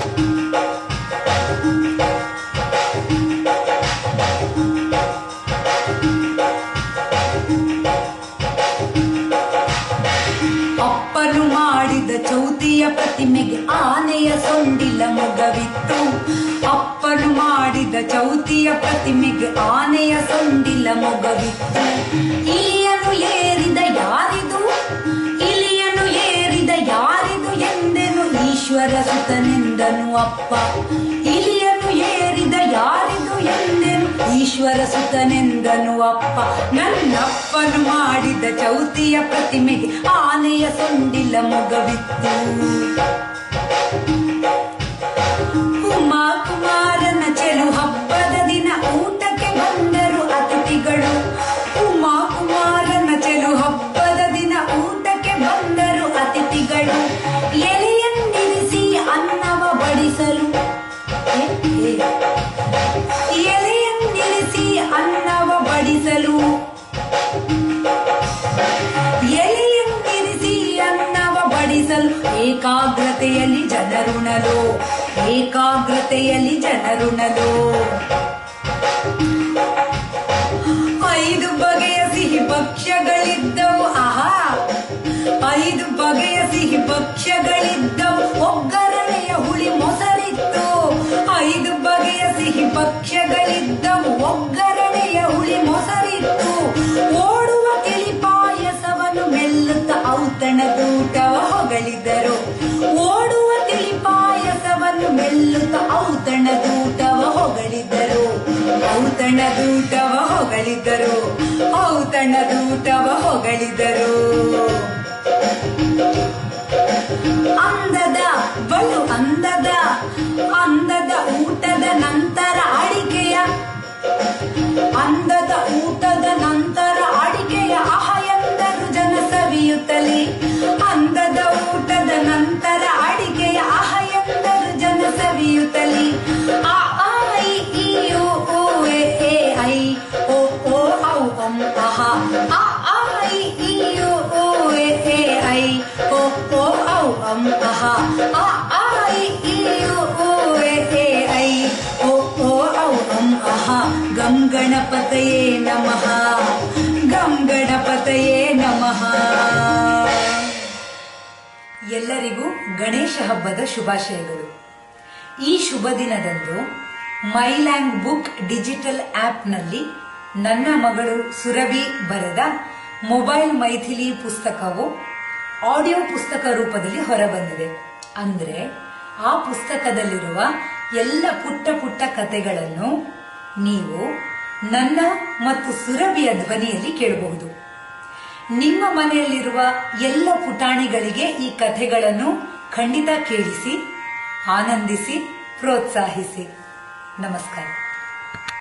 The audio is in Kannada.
ಅಪ್ಪನು ಮಾಡಿದ ಚೌತಿಯ ಪ್ರತಿಮೆಗೆ ಆನೆಯ ಸೊಂಡಿಲ ಮೊಗವಿತ್ತು. ಅಪ್ಪನು ಮಾಡಿದ ಚೌತಿಯ ಪ್ರತಿಮೆಗೆ ಆನೆಯ ಸೊಂಡಿಲ ಮೊಗವಿತ್ತು. ಇಲಿಯನು ಈಶ್ವರ ಅಪ್ಪ ಇಲಿಯನು ಏರಿದ ಯಾರಿದು ಎಂದೆನು ಈಶ್ವರ ಸುತನೆಂದನು ಅಪ್ಪ ನನ್ನಪ್ಪನು ಮಾಡಿದ ಚೌತಿಯ ಪ್ರತಿಮೆಗೆ ಆನೆಯ ಸೊಂಡಿಲ ಮೊಗವಿತ್ತು. ಏಕಾಗ್ರತೆಯಲ್ಲಿ ಜನರುಣಲು ಏಕಾಗ್ರತೆಯಲ್ಲಿ ಜನರುಣಲು. ಐದು ಬಗೆಯ ಸಿಹಿ ಪಕ್ಷಗಳಿದ್ದವು ಆಹಾ. ಐದು ಬಗೆಯ ಸಿಹಿ ಭಕ್ಷ್ಯಗಳಿದ್ದವು, ಒಗ್ಗರಣೆಯ ಹುಳಿ ಮೊಸರಿತ್ತು. ಐದು ಬಗೆಯ ಸಿಹಿ ಪಕ್ಷಗಳಿದ್ದವು ಒಗ್ಗರಣೆಯ ಔತಣದೂಟವ ಹೊಗಳಿದ್ದರು. ಔತಣದೂಟವ ಹೊಗಳಿದ್ದರು. ಔತಣದೂಟವ ಹೊಗಳಿದರು ಅಂದದ ಬಳು ಅಂದದ ಅಂದದ ಊಟದ ನಂತರ ಅಡಿಕೆಯ ಅಂದದ ಊಟದ ನಂತರ ಅಡಿಕೆಯ ಅಹ ಎಂದರು ಜನ ಸವಿಯುತ್ತಲೇ. ಅಂದದ ಊಟದ ನಂತರ ಆ ಆ ಇ ಈ ಉ ಊ ಎ ಎ ಐ ಓ ಓ ಔ ಅಂ ಅಹ ಆ ಆ ಇ ಈ ಉ ಊ ಎ ಎ ಐ ಓ ಓ ಔ ಅಂ ಅಹ ಗಂ ಗಣಪತಯೇ ನಮಃ. ಗಂ ಗಣಪತಯೇ ನಮಃ. ಎಲ್ಲರಿಗೂ ಗಣೇಶ ಹಬ್ಬದ ಶುಭಾಶಯಗಳು. ಈ ಶುಭ ದಿನದಂದು ಮೈಲ್ಯಾಂಗ್ ಬುಕ್ ಡಿಜಿಟಲ್ ಆಪ್ನಲ್ಲಿ ನನ್ನ ಮಗಳು ಸುರಭಿ ಬರೆದ ಮೊಬೈಲ್ ಮೈಥಿಲಿ ಪುಸ್ತಕವು ಆಡಿಯೋ ಪುಸ್ತಕ ರೂಪದಲ್ಲಿ ಹೊರಬಂದಿದೆ. ಅಂದ್ರೆ ಆ ಪುಸ್ತಕದಲ್ಲಿರುವ ಎಲ್ಲ ಪುಟ್ಟ ಪುಟ್ಟ ಕತೆಗಳನ್ನು ನೀವು ನನ್ನ ಮತ್ತು ಸುರಭಿಯ ಧ್ವನಿಯಲ್ಲಿ ಕೇಳಬಹುದು. ನಿಮ್ಮ ಮನೆಯಲ್ಲಿರುವ ಎಲ್ಲ ಪುಟಾಣಿಗಳಿಗೆ ಈ ಕಥೆಗಳನ್ನು ಖಂಡಿತ ಕೇಳಿಸಿ, ಆನಂದಿಸಿ, ಪ್ರೋತ್ಸಾಹಿಸಿ. ನಮಸ್ಕಾರ.